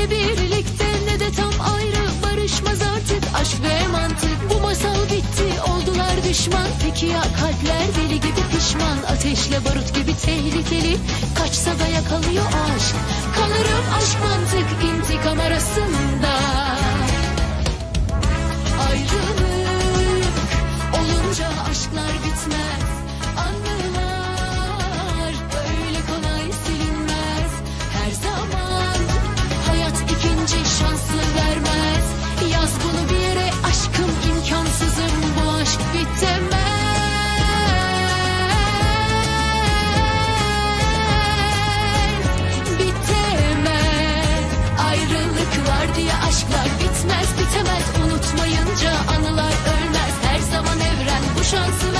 Ne birlikte ne de tam ayrı. Barışmaz artık aşk ve mantık. Bu masal bitti oldular düşman. Peki ya kalpler deli gibi pişman? Ateşle barut gibi tehlikeli. Kaçsa da yakalıyor aşk. Kalırım aşk mantık intikam arasında. Ayrılık olunca aşklar bitmez şansı vermez. Yaz bunu bir yere aşkım imkansızım bu aşk bitemez. Bitemez. Ayrılık var diye aşklar bitmez bitemez. Unutmayınca anılar ölmez. Her zaman evren bu şansı